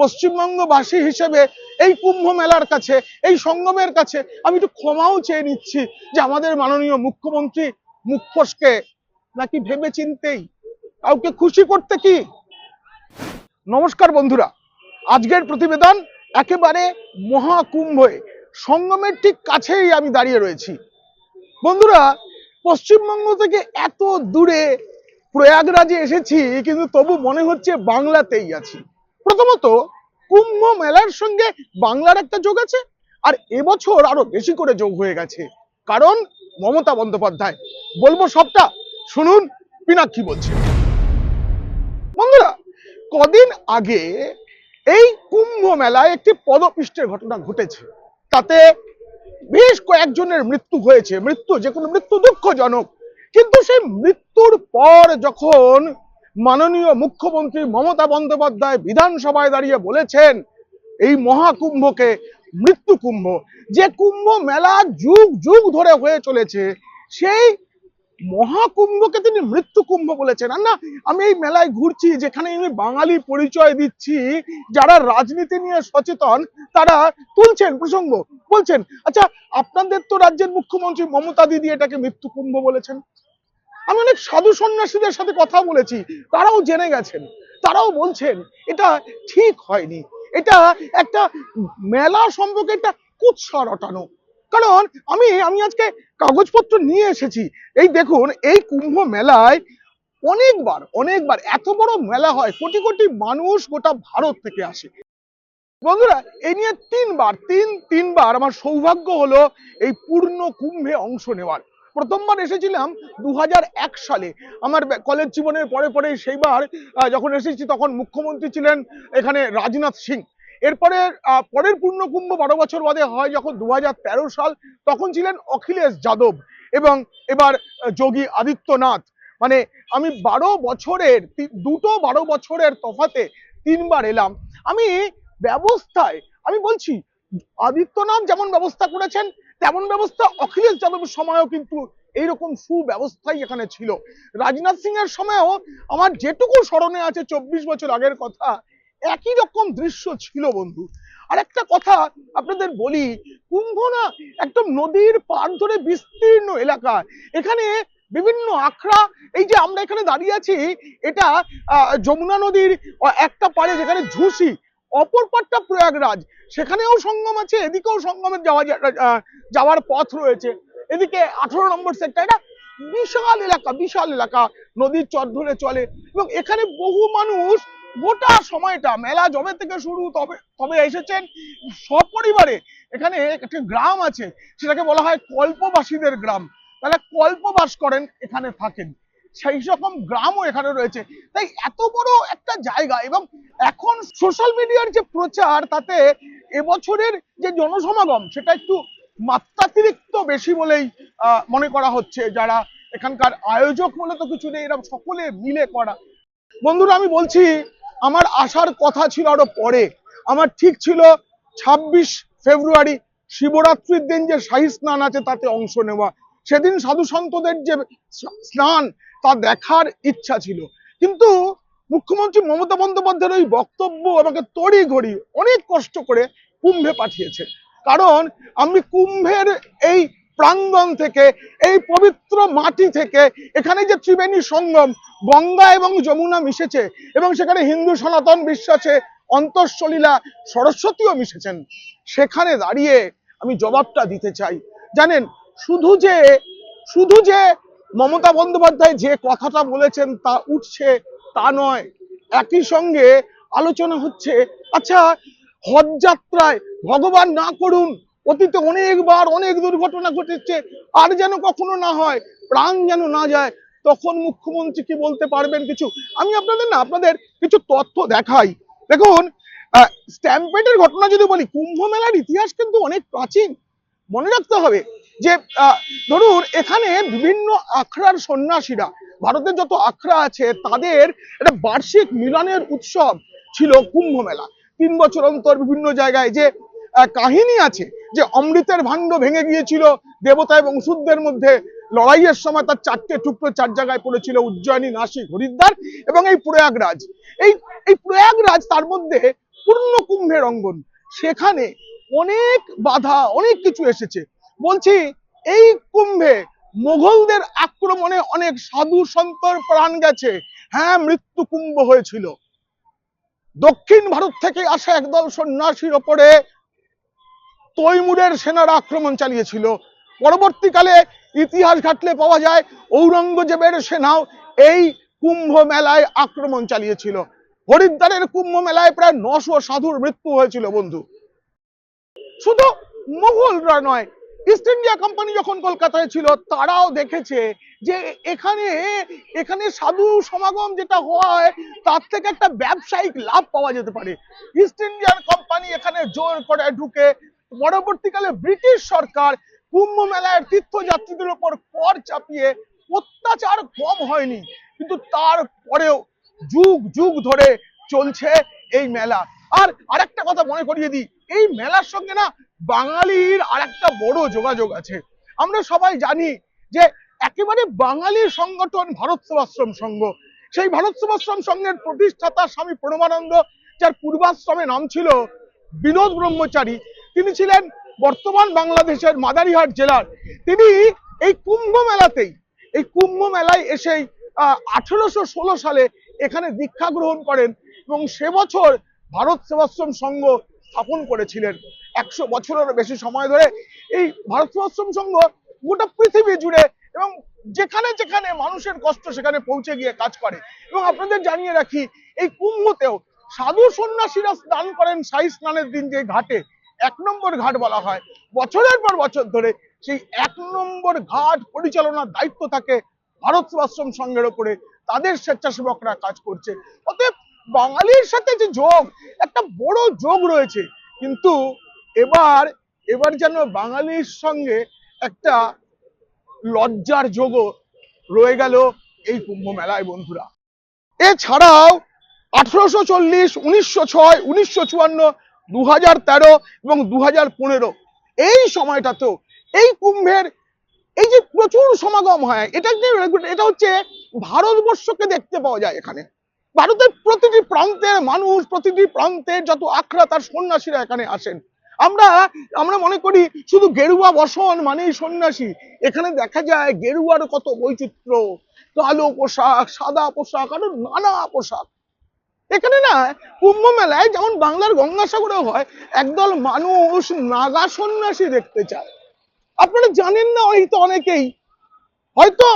পশ্চিমবঙ্গবাসী হিসেবে এই কুম্ভ মেলার কাছে, এই সঙ্গমের কাছে আমি একটু ক্ষমাও চেয়ে নিচ্ছি যে আমাদের মাননীয় মুখ্যমন্ত্রী মুখ ফসকে নাকি ভেবে চিনতেই কাউকে খুশি করতে কি? নমস্কার বন্ধুরা, আজকের প্রতিবেদন একেবারে মহাকুম্ভে, সঙ্গমের ঠিক কাছেই আমি দাঁড়িয়ে রয়েছি। বন্ধুরা, পশ্চিমবঙ্গ থেকে এত দূরে প্রয়াগরাজে এসেছি, কিন্তু তবু মনে হচ্ছে বাংলাতেই আছি। প্রথমত, কুম্ভ মেলার সঙ্গে বাংলার একটা যোগ আছে, আর এবছর আরও বেশি করে যোগ হয়ে গেছে। কারণ, মমতা বন্দ্যোপাধ্যায়। বলব সবটা। শুনুন, পিনাক্ষী বলছে। বন্ধুরা, কদিন আগে এই কুম্ভ মেলায় একটি পদপিষ্টের ঘটনা ঘটেছে। তাতে বেশ কয়েকজনের মৃত্যু হয়েছে। মৃত্যু, যে কোনো মৃত্যু দুঃখজনক। কিন্তু সেই মৃত্যুর পর যখন মাননীয় মুখ্যমন্ত্রী মমতা বন্দ্যোপাধ্যায় বিধানসভায় দাঁড়িয়ে বলেছেন, এই মহাকুম্ভকে মৃত্যু কুম্ভ। যে কুম্ভ মেলা যুগ যুগ ধরে হয়ে চলেছে, সেই মহাকুম্ভকে তিনি মৃত্যু কুম্ভ বলেছেন। আর না, আমি এই মেলায় ঘুরছি, যেখানে আমি বাঙালি পরিচয় দিচ্ছি, যারা রাজনীতি নিয়ে সচেতন, তারা তুলছেন, প্রসঙ্গ বলছেন আচ্ছা আপনাদের তো রাজ্যের মুখ্যমন্ত্রী মমতা দিদি এটাকে মৃত্যু কুম্ভ বলেছেন। আমি অনেক সাধু সন্ন্যাসীদের সাথে কথা বলেছি, তারাও জেনে গেছেন, তারাও বলছেন, এটা ঠিক হয়নি। এটা একটা মেলা সম্পর্কে একটা কুৎসা রটানো। কারণ আমি আমি আজকে কাগজপত্র নিয়ে এসেছি। এই দেখুন, এই কুম্ভ মেলায় অনেকবার অনেকবার এত বড় মেলা হয়, কোটি কোটি মানুষ গোটা ভারত থেকে আসে। বন্ধুরা, এই নিয়ে তিনবার, তিন, তিনবার আমার সৌভাগ্য হলো এই পূর্ণ কুম্ভে অংশ নেওয়ার। প্রথমবার এসেছিলাম দু হাজার এক সালে। আমার কলেজ জীবনের পরে পরে সেইবার যখন এসেছি তখন মুখ্যমন্ত্রী ছিলেন এখানে রাজনাথ সিং। এরপরে পরের পূর্ণ কুম্ভ বারো বছর বাদে হয় যখন দু হাজার তেরো সাল, তখন ছিলেন অখিলেশ যাদব এবং এবার যোগী আদিত্যনাথ। মানে আমি বারো বছরের দুটো বারো বছরের তফাতে তিনবার এলাম। আমি ব্যবস্থায়, আমি বলছি, আদিত্যনাথ যেমন ব্যবস্থা করেছেন তেমন ব্যবস্থা অখিলেশ যাদবের সময়ও কিন্তু এইরকম সুব্যবস্থাই এখানে ছিল। রাজনাথ সিং এর সময়ও আমার যেটুকু স্মরণে আছে চব্বিশ বছর আগের কথা, একই রকম দৃশ্য ছিল বন্ধু। আর একটা কথা আপনাদের বলি, কুম্ভ না একদম নদীর পাড় ধরে বিস্তীর্ণ এলাকা। এখানে বিভিন্ন আখড়া, এই যে আমরা এখানে দাঁড়িয়ে আছি, এটা যমুনা নদীর একটা পাড়ে যেখানে ঝুসি, অপর পাড়টা প্রয়াগরাজ। সেখানেও সঙ্গম আছে, এদিকেও সঙ্গমের যাওয়া যাওয়ার পথ রয়েছে। এদিকে আঠারো নম্বর সেক্টর এটা বিশাল এলাকা বিশাল এলাকা, নদীর চর ধরে চলে। এবং এখানে বহু মানুষ গোটা সময়টা মেলা জবে থেকে শুরু তবে তবে এসেছেন। সপরিবারে এখানে একটা গ্রাম আছে, সেটাকে বলা হয় কল্পবাসীদের গ্রাম। তারা কল্পবাস করেন, এখানে থাকেন। সেই রকম গ্রামও এখানে রয়েছে। তাই এত বড় একটা জায়গা এবং এখন সোশ্যাল মিডিয়ার যে প্রচার, তাতে এবছরের যে জনসমাগম, সেটা একটু মাত্রাতিরিক্ত বেশি বলেই মনে করা হচ্ছে। যারা এখানকার আয়োজক বলে তো কিছু নেই, এরা সকলে মিলে করা। বন্ধুরা, আমি বলছি, আমার আসার কথা ছিল আরও পরে। আমার ঠিক ছিল ছাব্বিশ ফেব্রুয়ারি, শিবরাত্রির দিন যে শাহী স্নান আছে, তাতে অংশ নেওয়া। সেদিন সাধু সন্তদের যে স্নান, তা দেখার ইচ্ছা ছিল। কিন্তু মুখ্যমন্ত্রী মমতা বন্দ্যোপাধ্যায়ের ওই বক্তব্য আমাকে তড়ি ঘড়ি অনেক কষ্ট করে কুম্ভে পাঠিয়েছে। কারণ আমি কুম্ভের এই প্রাঙ্গণ থেকে, এই পবিত্র মাটি থেকে, এখানে যে ত্রিবেণী সঙ্গম, গঙ্গা এবং যমুনা মিশেছে এবং সেখানে হিন্দু সনাতন বিশ্বাসে অন্তঃসলীলা সরস্বতীও মিশেছেন, সেখানে দাঁড়িয়ে আমি জবাবটা দিতে চাই। জানেন শুধু যে শুধু যে মমতা বন্দ্যোপাধ্যায় যে কথাটা বলেছেন তা উঠছে তা নয়, একই সঙ্গে আলোচনা হচ্ছে আচ্ছা হজযাত্রায় ভগবান না করুন, অতীতে অনেকবার অনেক দুর্ঘটনা ঘটেছে, আর যেন কখনো না হয়, প্রাণ যেন না যায়, তখন মুখ্যমন্ত্রী কি বলতে পারবেন কিছু? আমি আপনাদের না, আপনাদের কিছু তথ্য দেখাই। দেখুন স্ট্যাম্পেডের ঘটনা যদি বলি, কুম্ভ মেলার ইতিহাস কিন্তু অনেক প্রাচীন। মনে রাখতে হবে যে ধরুন, এখানে বিভিন্ন আখড়ার সন্ন্যাসীরা ভারতের যত আখড়া আছে, তাদের একটা বার্ষিক মিলনের উৎসব ছিল কুম্ভ মেলা। তিন বছর অন্তর বিভিন্ন জায়গায় যে কাহিনী আছে, যে অমৃতের ভাণ্ড ভেঙে গিয়েছিল দেবতা এবং ওষুধদের মধ্যে, লড়াইয়ের সময় তার চারটে টুকরো চার জায়গায় পড়েছিল উজ্জয়িনী, নাসিক, হরিদ্বার এবং এই প্রয়াগরাজ। এই এই প্রয়াগরাজ তার মধ্যে পূর্ণ কুম্ভের অঙ্গন। সেখানে অনেক বাধা, অনেক কিছু এসেছে। বলছি, এই কুম্ভে মোগলদের আক্রমণে অনেক সাধু সন্তর প্রাণ গেছে। হ্যাঁ মৃত্যু কুম্ভ হয়েছিল। দক্ষিণ ভারত থেকে আসা একদল সন্ন্যাসীর ওপরে তৈমুরের সেনারা আক্রমণ চালিয়েছিল। পরবর্তীকালে ইতিহাস ঘাটলে পাওয়া যায়, ঔরঙ্গজেবের সেনাও এই কুম্ভ মেলায় আক্রমণ চালিয়েছিল। হরিদ্বারের কুম্ভ মেলায় প্রায় নশো সাধুর মৃত্যু হয়েছিল, বন্ধু। শুধু মোগলরা নয় ইস্ট ইন্ডিয়া কোম্পানি যখন কলকাতায় ছিল, তারাও দেখেছে যে এখানে এখানে সাধু সমাগম যেটা হয়, তার থেকে একটা ব্যবসায়িক লাভ পাওয়া যেতে পারে। ইস্ট ইন্ডিয়ান কোম্পানি এখানে জোর করে ঢুকে, পরবর্তীকালে ব্রিটিশ সরকার কুম্ভ মেলায় তীর্থযাত্রীদের উপর কর চাপিয়ে অত্যাচার কম হয়নি। কিন্তু তারপরেও যুগ যুগ ধরে চলছে এই মেলা। আর আরেকটা কথা মনে করিয়ে দিই, এই মেলার সঙ্গে না বাঙালির আরেকটা বড় যোগাযোগ আছে। আমরা সবাই জানি যে একেবারে বাঙালি সংগঠন ভারত সেবাশ্রম সংঘ। সেই ভারত সেবাশ্রম সংঘের প্রতিষ্ঠাতা স্বামী প্রণবানন্দ, যার পূর্বাশ্রমে নাম ছিল বিনোদ ব্রহ্মচারী। তিনি ছিলেন বর্তমান বাংলাদেশের মাদারিহাট জেলার। তিনি এই কুম্ভ মেলাতেই, এই কুম্ভ মেলায় এসেই আঠেরোশো ষোলো সালে এখানে দীক্ষা গ্রহণ করেন এবং সে বছর ভারত সেবাশ্রম সংঘ স্থাপন করেছিলেন। একশো বছরেরও বেশি সময় ধরে এই ভারত আশ্রম সংঘ গোটা পৃথিবী জুড়ে এবং যেখানে যেখানে মানুষের কষ্ট সেখানে পৌঁছে গিয়ে কাজ করে। এবং আপনাদের জানিয়ে রাখি, এই কুম্ভতেও সাধু সন্ন্যাসীরা স্নান করেন সাই স্নানের দিন যে ঘাটে। এক নম্বর ঘাট বলা হয়। বছরের পর বছর ধরে সেই এক নম্বর ঘাট পরিচালনার দায়িত্ব থাকে ভারত আশ্রম সংঘের ওপরে। তাদের স্বেচ্ছাসেবকরা কাজ করছে। অতএব বাঙালির সাথে যে যোগ, একটা বড় যোগ রয়েছে। কিন্তু এবার এবার যেন বাঙালির সঙ্গে একটা লজ্জার যোগও রয়ে গেল এই কুম্ভ মেলায়, বন্ধুরা। এছাড়াও আঠারোশো চল্লিশ, উনিশশো ছয়, উনিশশো চুয়ান্ন দু হাজার তেরো এবং দু হাজার পনেরো এই সময়টাতেও এই কুম্ভের এই যে প্রচুর সমাগম হয়, এটা যে এটা হচ্ছে ভারতবর্ষকে দেখতে পাওয়া যায় এখানে। ভারতের প্রতিটি প্রান্তের মানুষ, প্রতিটি প্রান্তের যত আখড়া, তার সন্ন্যাসীরা এখানে আসেন। আমরা আমরা মনে করি শুধু গেরুয়া বসন মানেই সন্ন্যাসী। এখানে দেখা যায় গেরুয়ার কত বৈচিত্র্য। কালো পোশাক, সাদা পোশাক, আরও নানা পোশাক। এখানে না, কুম্ভ মেলায় যেমন বাংলার গঙ্গাসাগরে হয়, একদল মানুষ নাগা সন্ন্যাসী দেখতে চায়। আপনারা জানেন না হয়তো অনেকেই। হয়তো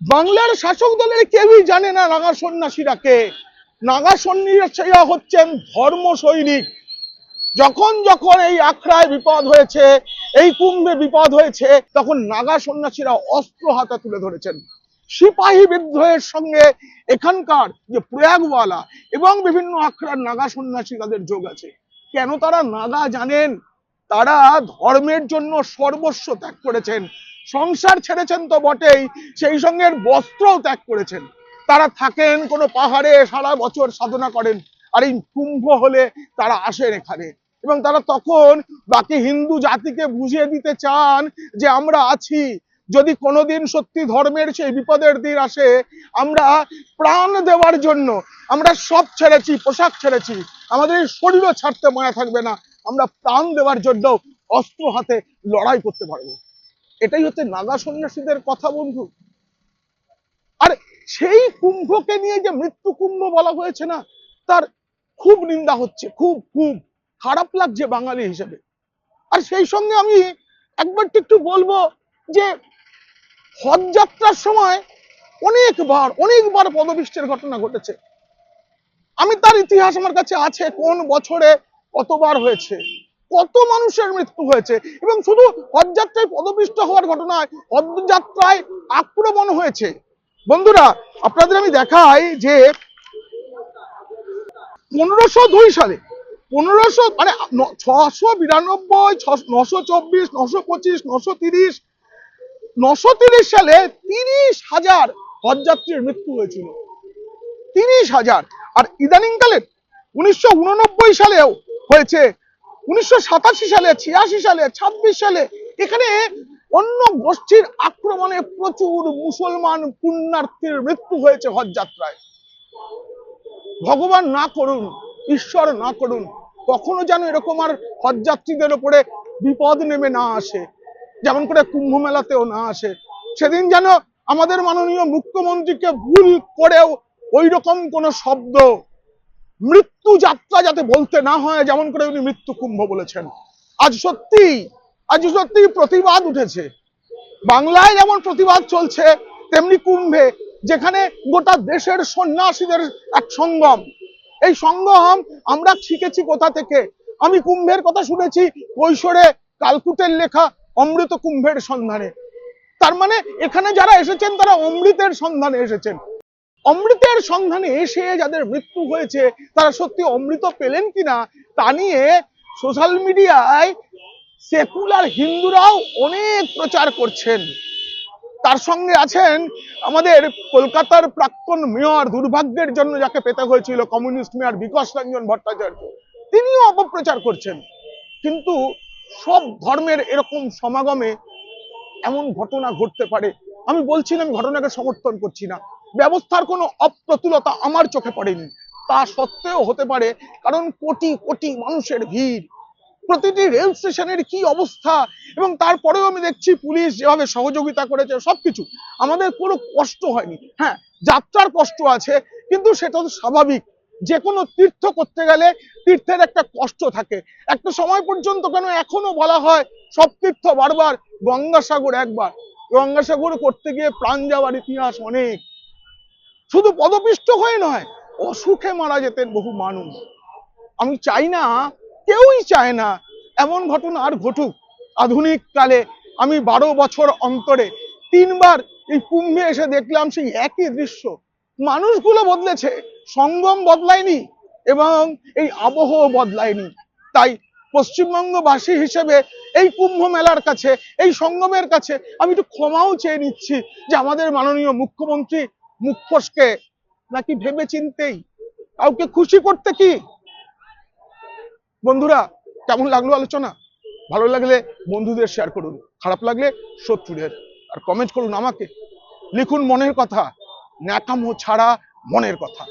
বাংলার শাসক দলের কেউই জানে না নাগা সন্ন্যাসীরা কে। নাগা সন্ন্যাসীরা হচ্ছেন ধর্ম সৈনিক যখন যখন এই আখড়ায় বিপদ হয়েছে, এই কুম্ভে বিপদ হয়েছে, তখন নাগা সন্ন্যাসীরা অস্ত্র হাতে তুলে ধরেছেন। সিপাহী বিদ্রোহের সঙ্গে এখানকার যে প্রয়াগওয়ালা এবং বিভিন্ন আখড়ার নাগা সন্ন্যাসী তাদের যোগ আছে। কেন তারা নাগা জানেন? তারা ধর্মের জন্য সর্বস্ব ত্যাগ করেছেন। সংসার ছেড়েছেন তো বটেই, সেই সঙ্গে বস্ত্রও ত্যাগ করেছেন। তারা থাকেন কোনো পাহাড়ে, সারা বছর সাধনা করেন। আর এই কুম্ভ হলে তারা আসেন এখানে। এবং তারা তখন বাকি হিন্দু জাতিকে বুঝিয়ে দিতে চান যে আমরা আছি। যদি কোনোদিন সত্যি ধর্মের সেই বিপদের দিন আসে, আমরা প্রাণ দেওয়ার জন্য আমরা সব ছেড়েছি, পোশাক ছেড়েছি, আমাদের এই শরীরও ছাড়তে মায়া থাকবে না, আমরা প্রাণ দেওয়ার জন্য অস্ত্র হাতে লড়াই করতে পারব। এটাই হচ্ছে নাগা সন্ন্যাসীদের কথা বন্ধু। আর সেই কুম্ভকে নিয়ে যে মৃত্যু কুম্ভ বলা হয়েছে না, তার খুব নিন্দা হচ্ছে, খুব খুব। খারাপ লাগছে বাঙালি হিসেবে। আর সেই সঙ্গে আমি একবার একটু বলব যে, হজ যাত্রার সময় অনেকবার অনেকবার পদবিষ্টের ঘটনা ঘটেছে। আমি তার ইতিহাস আমার কাছে আছে, কোন বছরে কতবার হয়েছে, কত মানুষের মৃত্যু হয়েছে, এবং শুধু হজযাত্রায় পদপিষ্ট হওয়ার ঘটনায় হজযাত্রায় আক্রমণ হয়েছে। বন্ধুরা, আপনাদের আমি দেখাই যে, পনেরোশো দুই সালে পনেরোশো মানে ছশো বিরানব্বই নশো চব্বিশ, নশো পঁচিশ, নশো তিরিশ নশো তিরিশ সালে তিরিশ হাজার হজযাত্রীর মৃত্যু হয়েছিল। তিরিশ হাজার। আর ইদানিংকালে উনিশশো উননব্বই সালেও হয়েছে, উনিশশো সাতাশি সালে, ছিয়াশি সালে, ছাব্বিশ সালে, এখানে অন্য গোষ্ঠীর আক্রমণে প্রচুর মুসলমান পুণ্যার্থীর মৃত্যু হয়েছে হজ যাত্রায় ভগবান না করুন, ঈশ্বর না করুন কখনো যেন এরকম আর হজযাত্রীদের ওপরে বিপদ নেমে না আসে, যেমন করে কুম্ভ মেলাতেও না আসে। সেদিন যেন আমাদের মাননীয় মুখ্যমন্ত্রীকে ভুল করেও ওই রকম কোন শব্দ, মৃত্যু যাত্রা যাতে বলতে না হয়, যেমন করে উনি মৃত্যু কুম্ভ বলেছেন। আজ সত্যি আজ সত্যি প্রতিবাদ উঠেছে। বাংলায় যেমন প্রতিবাদ চলছে, তেমনি কুম্ভে, যেখানে গোটা দেশের সন্ন্যাসীদের এক সঙ্গম এই সঙ্গম আমরা শিখেছি কোথা থেকে? আমি কুম্ভের কথা শুনেছি, কৈশোরে কালকুটের লেখা অমৃত কুম্ভের সন্ধানে। তার মানে এখানে যারা এসেছেন, তারা অমৃতের সন্ধানে এসেছেন। অমৃতের সন্ধানে এসে যাদের মৃত্যু হয়েছে, তারা সত্যি অমৃত পেলেন কিনা, তা নিয়ে সোশ্যাল মিডিয়ায় সেকুলার হিন্দুরাও অনেক প্রচার করছেন। তার সঙ্গে আছেন আমাদের কলকাতার প্রাক্তন মেয়র দুর্ভাগ্যের জন্য যাকে পেতে হয়েছিল কমিউনিস্ট মেয়র বিকাশ রঞ্জন ভট্টাচার্য, তিনিও অপপ্রচার করছেন। কিন্তু সব ধর্মের এরকম সমাগমে এমন ঘটনা ঘটতে পারে। আমি বলছি আমি ঘটনাকে সমর্থন করছি না। ব্যবস্থার কোনো অপ্রতুলতা আমার চোখে পড়েনি। তা সত্ত্বেও হতে পারে, কারণ কোটি কোটি মানুষের ভিড়। প্রতিটি রেল স্টেশনের কি অবস্থা? এবং তারপরেও আমি দেখছি পুলিশ যেভাবে সহযোগিতা করেছে, সবকিছু। আমাদের কোনো কষ্ট হয়নি। হ্যাঁ যাত্রার কষ্ট আছে, কিন্তু সেটা তো স্বাভাবিক। যে কোনো তীর্থ করতে গেলে তীর্থের একটা কষ্ট থাকে। একটা সময় পর্যন্ত কেন এখনও বলা হয়, সব তীর্থ বারবার, গঙ্গাসাগর একবার। গঙ্গাসাগর করতে গিয়ে প্রাণ যাওয়ার ইতিহাস অনেক। শুধু পদপিষ্ট হয়ে নয়, অসুখে মারা যেতেন বহু মানুষ। আমি চাই না কেউই চায় না। এমন ঘটনা আর ঘটুক। আধুনিক কালে আমি বারো বছর অন্তরে তিনবার এই কুম্ভে এসে দেখলাম সেই একই দৃশ্য। মানুষগুলো বদলেছে, সঙ্গম বদলায়নি এবং এই আবহ বদলায়নি। তাই পশ্চিমবঙ্গবাসী হিসেবে এই কুম্ভ মেলার কাছে, এই সঙ্গমের কাছে আমি একটু ক্ষমাও চেয়ে নিচ্ছি যে আমাদের মাননীয় মুখ্যমন্ত্রী মুখ ফসকে নাকি ভেবে চিনতেই কাউকে খুশি করতে কি? বন্ধুরা, কেমন লাগল আলোচনা? ভালো লাগলে বন্ধুদের শেয়ার করুন, খারাপ লাগলে শত্রুদের, আর কমেন্ট করুন আমাকে। লিখুন মনের কথা, ন্যাকামো ছাড়া মনের কথা।